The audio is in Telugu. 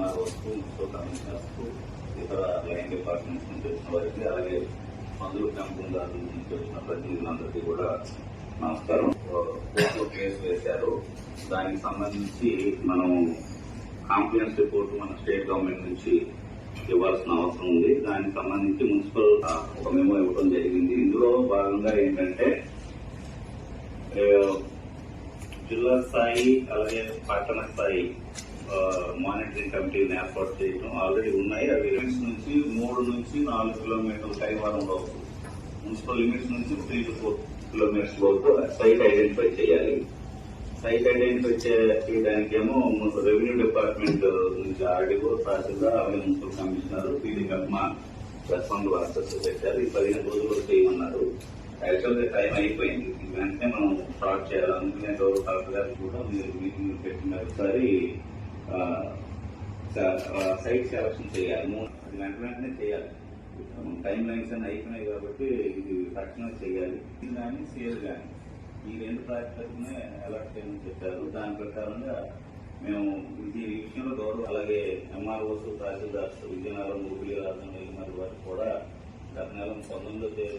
ఎంఆర్ఓస్ మున్సిపల్ కమిషనర్స్ ఇతర లైన్ డిపార్ట్మెంట్స్ నుంచి వచ్చిన వారికి అలాగే మందులు పెంపకందారుల నుంచి వచ్చిన ప్రతినిధులందరికీ కూడా నమస్కారం కోర్టులో కేసు వేశారు దానికి సంబంధించి మనం కాంప్లైంట్స్ రిపోర్ట్ మన స్టేట్ గవర్నమెంట్ నుంచి ఇవ్వాల్సిన అవసరం ఉంది దానికి సంబంధించి మున్సిపల్ ఒక మెమో ఇవ్వడం జరిగింది ఇందులో భాగంగా ఏంటంటే జిల్లా స్థాయి అలాగే పట్టణ స్థాయి మానిటరింగ్ కమిటీని ఏర్పాటు చేయడం ఆల్రెడీ ఉన్నాయి. అవి లిమిట్స్ నుంచి మూడు నుంచి నాలుగు కిలోమీటర్ల కైవారం వరకు మున్సిపల్ లిమిట్స్ నుంచి త్రీ టు ఫోర్ కిలోమీటర్స్ వరకు సైట్ ఐడెంటిఫై చేయాలి. సైట్ ఐడెంటిఫై చేయడానికి ఏమో రెవెన్యూ డిపార్ట్మెంట్ నుంచి ఆర్డీఓ తహసీల్దార్ అలాగే మున్సిపల్ కమిషనర్ పీడీ కర్మ రెస్పాండ్ వర్కర్స్ పెట్టారు. ఈ పదిహేను రోజులు చేయమన్నారు. యాక్చువల్గా టైం అయిపోయింది. వెంటనే మనం స్టార్ట్ చేయాలనుకునే గౌరవ కలెక్టర్ గారు కూడా మీరు మీటింగ్ పెట్టిన ఒకసారి సైట్ సెలక్షన్ చేయాలి. అది వెంట వెంటనే చేయాలి. టైం లైన్స్ అన్ని అయిపోయినాయి కాబట్టి ఇది తక్షణం చేయాలి. కానీ సేల్ కానీ ఈ రెండు ప్రాజెక్టులనే అలర్ట్ చేయమని చెప్పారు. దాని ప్రకారంగా మేము ఇది ఈ విషయంలో గౌరవం అలాగే ఎంఆర్ఓస్ తహసీల్దార్స్ విజయనగరం హుబ్లీ రాజధాని మరి వారికి కూడా